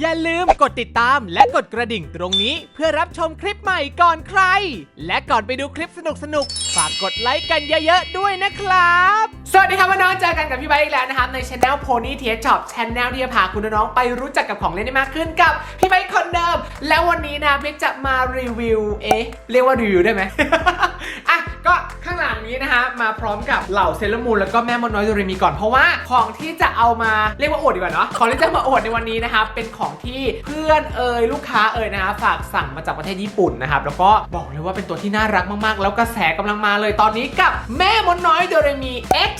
อย่าลืมกดติดตามและกดกระดิ่งตรงนี้เพื่อรับชมคลิปใหม่ก่อนใคร และก่อนไปดูคลิปสนุกๆ ฝากกดไลค์กันเยอะๆด้วยนะครับ สวัสดีครับน้องเจอกันกับพี่ไบอีกแล้วนะครับในช anel Pony t Shop Channel ที่จะพาคุณน้องไปรู้จักกับของเล่นได้มากขึ้นกับพี่ไบค์คนเดิม แล้ววันนี้นะเบคจะมารีวิว เอ๊ะ เรียกว่ารีวิวได้ไหมอะก็ข้างหลังนี้นะฮะมาพร้อมกับเหล่าเซเลอร์มูนแล้วก็แม่มดน้อยโดเรมีก่อนเพราะว่าของที่จะเอามาเรียกว่าอวดดีกว่าเนาะของที่จะมาอวดในวันนี้นะครับเป็นของที่เพื่อนเอ่ยลูกค้าเอ่ยนะฮะฝากสั่งมาจากประเทศญี่ปุ่นนะครับแล้วก็บอกเลยว่าเป็นตัวที่น่ารักมากๆ แล้วกระแสกำลังมาเลยตอนนี้กับแม่มดน้อยโดเรมี X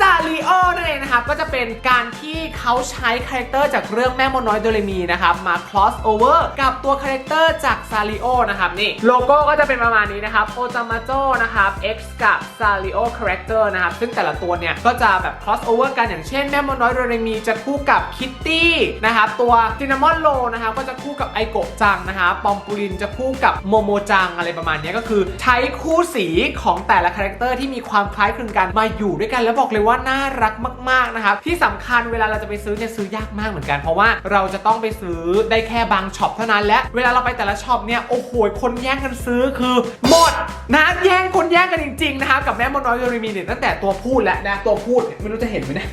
ซาริโอนั่นเองนะครับก็จะเป็นการที่เขาใช้คาแรคเตอร์จากเรื่องแม่มดน้อยโดเรมีนะครับมา cross over กับตัวคาแรคเตอร์จากซาริโอนะครับนี่โลโก้ก็จะเป็นประมาณนี้นะครับโอจามาโจนะครับ X กับซาริโอคาแรคเตอร์นะครับซึ่งแต่ละตัวเนี่ยก็จะแบบ cross over กันอย่างเช่นแม่มดน้อยโดเรมีจะคู่กับคิตตี้นะครับตัวซินนามอนโลนะครับก็จะคู่กับไอโกะจังนะครับปอมปูลินจะคู่กับโมโมจังอะไรประมาณนี้ก็คือ ใช้คู่สีของแต่ละคาแรคเตอร์ที่มีความคล้ายคลึงกันมาอยู่ด้วยกันแล้วบอกเลยว่าน่ารักมากๆนะครับที่สำคัญเวลาเราจะไปซื้อเนี่ยซื้อยากมากเหมือนกัน เพราะว่าเราจะต้องไปซื้อได้แค่บางช็อปเท่านั้นและเวลาเราไปแต่ละช็อปเนี่ยโอ้โหคนแย่งกันซื้อคือหมดนะแย่งคนแย่งกันจริงๆนะครับกับแม่มดน้อยโดเรมีเนี่ยตั้งแต่ตัวพูดแล้วนะตัวพูดไม่รู้จะเห็นไหมเนี่ย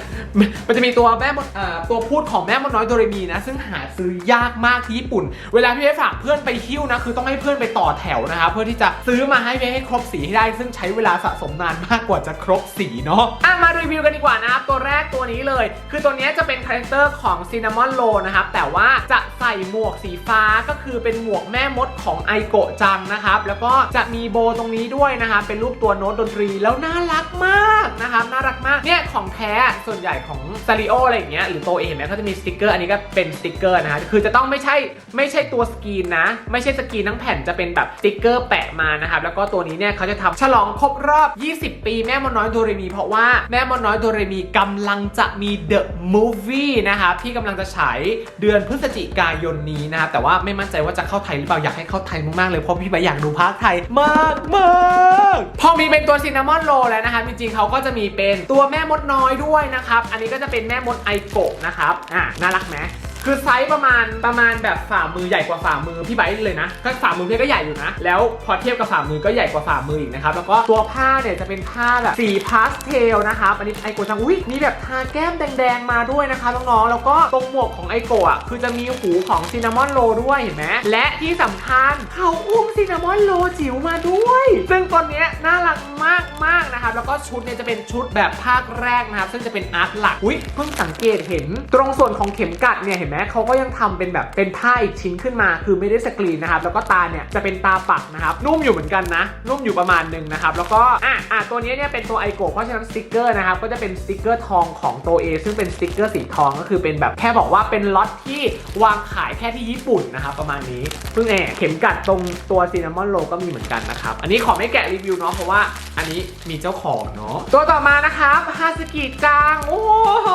มันจะมีตัวแม่มดตัวพูดของแม่มดน้อยโดเรมีนะซึ่งหาซื้อยากมากที่ญี่ปุ่น เวลาพี่ไปฝากเพื่อนไปหิ้วนะคือต้องให้เพื่อนไปต่อแถวนะครับเพื่อที่จะซื้อมาให้พี่ให้ครบสีให้ได้ ซึ่งใช้เวลาสะสมนานมากกว่าจะครบสีเนาะอะมารีวิวกันดีกว่านะครับ ตัวแรกตัวนี้เลย คือตัวนี้จะเป็นคาแรคเตอร์ของซินนามอนโลนะครับ แต่ว่าจะใส่หมวกสีฟ้าก็คือเป็นหมวกแม่มดของไอโกะจังนะครับ แล้วก็จะมีโบตรงนี้ด้วยนะครับเป็นรูปตัวโน้ตดนตรีแล้วน่ารักมากนะครับน่ารักมากเนี่ยของแท้ส่วนใหญ่ของซาริโออะไรอย่างเงี้ยหรือโตเองเนี่ยเขาจะมีสติกเกอร์อันนี้ก็เป็นสติกเกอร์นะฮะคือจะต้องไม่ใช่ไม่ใช่ตัวสกรีนนะ ไม่ใช่สกรีนทั้งแผ่นจะเป็นแบบสติกเกอร์แปะมานะครับแล้วก็ตัวนี้เนี่ยเขาจะทำฉลองครบรอบ 20 ปีแม่มดน้อยโดเรมีเพราะว่าแม่มดน้อยโดเรมีกำลังจะมี The Movie นะครับที่กำลังจะฉายเดือนพฤศจิกายนนี้นะครับแต่ว่าไม่มั่นใจว่าจะเข้าไทยหรือเปล่าอยากให้เข้าไทยมากๆเลยเพราะพี่ไปอยากดูภาคไทยมากมากพอมีเป็นตัวซินนามอนโรแล้วนะครับจริงๆเขาก็จะมีเป็นตัวแม่มดน้อยด้วยนะครับอันนี้ก็จะเป็นแม่มดไอโกะนะครับอะน่ารักไหม คือไซส์ประมาณประมาณแบบฝ่ามือใหญ่กว่าฝ่ามือพี่ไบร์เลยนะก็ฝ่ามือพี่ก็ใหญ่อยู่นะ แล้วพอเทียบกับฝ่ามือก็ใหญ่กว่าฝ่ามืออีกนะครับแล้วก็ตัวผ้าเนี่ยจะเป็นผ้าแบบสีพาสเทลนะครับอันนี้ไอโกะจังอุ้ยมีแบบทาแก้มแดงๆมาด้วยนะคะน้องๆแล้วก็ตรงหมวกของไอโกะอะคือจะมีหูของซินนามอนโรด้วยเห็นไหมและที่สำคัญเขาอุ้มซินนามอนโรจิ๋วมาด้วย ซึ่งตัวเนี้น่ารักมากมากนะครับแล้วก็ชุดเนี่ยจะเป็นชุดแบบภาคแรกนะครับซึ่งจะเป็นอาร์ตหลักอุ้ยเพิ่งสังเกตเห็น ตรงส่วนของเข็มกัดเนี่ยเห็นไหมเขาก็ยังทำเป็นแบบเป็นผ้าอีกชิ้นขึ้นมา คือไม่ได้สกรีนนะครับ แล้วก็ตาเนี่ยจะเป็นตาปักนะครับ นุ่มอยู่เหมือนกันนะ นุ่มอยู่ประมาณหนึ่งนะครับ แล้วก็อะอะตัวนี้เนี่ยเป็นตัวไอโกะเพราะฉะนั้นสติกเกอร์นะครับ ก็จะเป็นสติกเกอร์ทองของตัว A ซึ่งเป็นสติกเกอร์สีทองก็คือเป็นแบบแค่บอกว่าเป็นล็อตที่วางขายแค่ที่ญี่ปุ่นนะครับประมาณนี้ซึ่งแอบเข็มกัดตรงตัวซินนามอนโลก็มีเหมือนกันนะครับ อันนี้ขอไม่แกะรีวิวเนาะเพราะว่าอันนี้มีเจ้าของเนาะตัวต่อมานะครับฮาสกิจังโอ้โห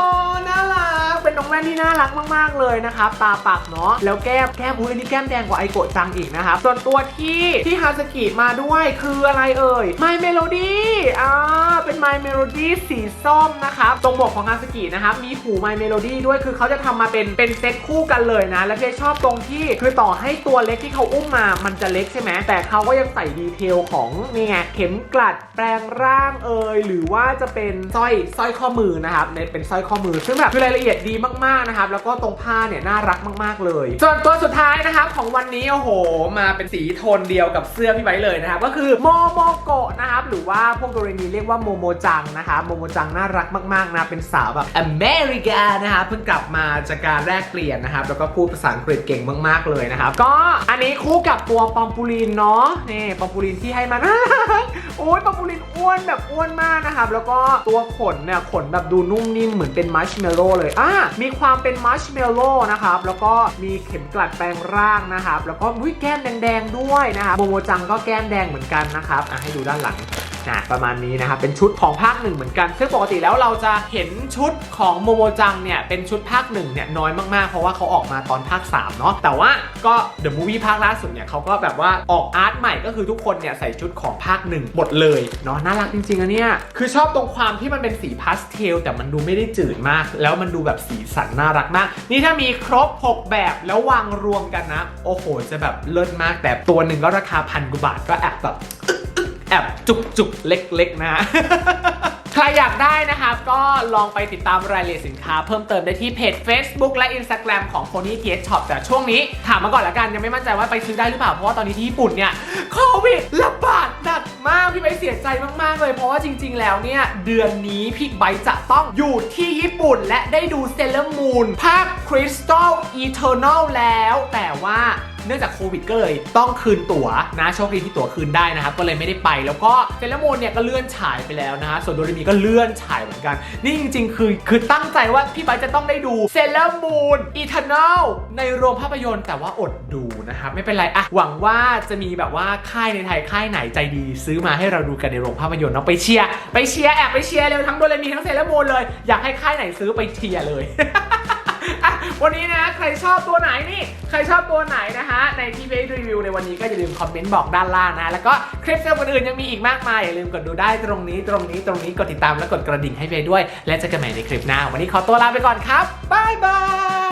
น่ารักเป็นน้องแว่นที่น่ารักมากๆเลยเลยนะครับตาปักเนาะแล้วแก้มแก้มอุ้ยนนี้แก้มแดงกว่าไอโกะจังอีกนะครับส่วนตัวที่ที่ฮาสกิมาด้วยคืออะไรเอ่ย My Melody อ่าเป็น My Melody สีส้มนะครับตรงหมวกของฮาสกินะครับมีหู My Melody ด้วยคือเขาจะทำมาเป็นเป็นเซตคู่กันเลยนะ และเพชชอบตรงที่คือต่อให้ตัวเล็กที่เขาอุ้มมามันจะเล็กใช่ไหมแต่เขาก็ยังใส่ดีเทลของนี่ไงเข็มกลัดแปลงร่างเอ่ยหรือว่าจะเป็นสร้อยสร้อยข้อมือนะครับในเป็นสร้อยข้อมือ ซึ่งแบบคือรายละเอียดดีมากๆนะครับแล้วก็ตรงผ้าเนี่ยน่ารักมากๆเลย ส่วนตัวสุดท้ายนะครับของวันนี้โอ้โห มาเป็นสีโทนเดียวกับเสื้อพี่ไว้เลยนะครับก็คือโมโมโกะนะครับหรือว่าพวกโดเรมีเรียกว่าโมโมจังนะครับโมโมจังน่ารักมากๆนะเป็นสาวแบบอเมริกานะครับเพิ่งกลับมาจากการแลกเปลี่ยนนะครับแล้วก็พูดภาษาอังกฤษเก่งมาก ๆเลยนะครับก็อันนี้คู่กับตัวปอมปูลินเนาะนี่ปอมปูลินที่ให้มาโอ้ยปอมปูลินอ้วนแบบอ้วนมากนะครับแล้วก็ตัวขนเนี่ยขนแบบดูนุ่มนิ่มเหมือนเป็นมัชเมลโล่เลยอะมีความเป็นมัชเมลโล่นะครับ แล้วก็มีเข็มกลัดแปลงร่างนะครับ แล้วก็อุ้ยแก้มแดงๆด้วยนะครับโมโมจังก็แก้มแดงเหมือนกันนะครับอะให้ดูด้านหลัง นะประมาณนี้นะครับเป็นชุดของภาคหนึ่งเหมือนกัน ซึ่งปกติแล้วเราจะเห็นชุดของโมโมจังเนี่ยเป็นชุดภาคหนึ่งเนี่ยน้อยมากๆ เพราะว่าเขาออกมาตอนภาค3เนาะแต่ว่าก็เดอะมูวี่ภาคล่าสุดเนี่ยเขาก็แบบว่าออกอาร์ตใหม่ก็คือทุกคนเนี่ยใส่ชุดของภาคหนึ่งหมดเลยเนาะน่ารักจริงๆอะเนี่ยคือชอบตรงความที่มันเป็นสีพาสเทลแต่มันดูไม่ได้จืดมาก แล้วมันดูแบบสีสันน่ารักมาก นี่ถ้ามีครบ 6 แบบแล้ววางรวมกันนะ โอ้โห จะแบบเลิศมากแต่ตัวหนึ่งก็ราคาพันกว่าบาทก็แอบแบบ อบจุกจุกๆ เล็กๆนะใครอยากได้นะคะก็ลองไปติดตามรายละเอียดสินค้าเพิ่มเติมได้ที่เพจ Facebook และ Instagram ของ Pony t h Shop แต่ช่วงนี้ ถามมาก่อนละกันยังไม่มั่นใจว่าไปซื้อได้หรือเปล่า เพราะว่าตอนนี้ที่ญี่ปุ่นเนี่ยโควิดระบาด หนักมากพี่ใบเสียใจมากๆเลย เพราะว่าจริง ๆ แล้วเนี่ย เดือนนี้พี่ใบจะต้องอยู่ที่ญี่ปุ่นและได้ดูเซเลอร์มูนภาค Crystal Eternal แล้ว แต่ว่าเนื่องจากโควิดก็เลยต้องคืนตั๋วนะโชคดีที่ตั๋วคืนได้นะครับ ก็เลยไม่ได้ไป แล้วก็เซเลอร์มูนเนี่ยก็เลื่อนฉายไปแล้วนะฮะส่วนโดเรมีก็เลื่อนฉายเหมือนกัน นี่จริง ๆ คือคือตั้งใจว่าพี่ไบจะต้องได้ดูเซเลอร์มูนอีเทอร์นอลในโรงภาพยนตร์แต่ว่าอดดูนะครับ ไม่เป็นไรอะหวังว่าจะมีแบบว่าค่ายในไทยค่ายไหนใจดี ซื้อมาให้เราดูกันในโรงภาพยนตร์เนาะไปเชียร์ไปเชียร์แอบไปเชียร์เร็วทั้งโดเรมีทั้งเซเลอร์มูนเลย อยากให้ค่ายไหนซื้อไปเชียร์เลยวันนี้นะใครชอบตัวไหนนี่ใครชอบตัวไหนนะฮะในที่เบสรีวิวในวันนี้ก็อย่าลืมคอมเมนต์บอกด้านล่างนะ แล้วก็คลิปเซลล์อื่นยังมีอีกมากมายอย่าลืมกดดูได้ตรงนี้ตรงนี้ตรงนี้กดติดตามและกดกระดิ่งให้เบสด้วย และเจอกันใหม่ในคลิปหน้า วันนี้ขอตัวลาไปก่อนครับบ๊ายบาย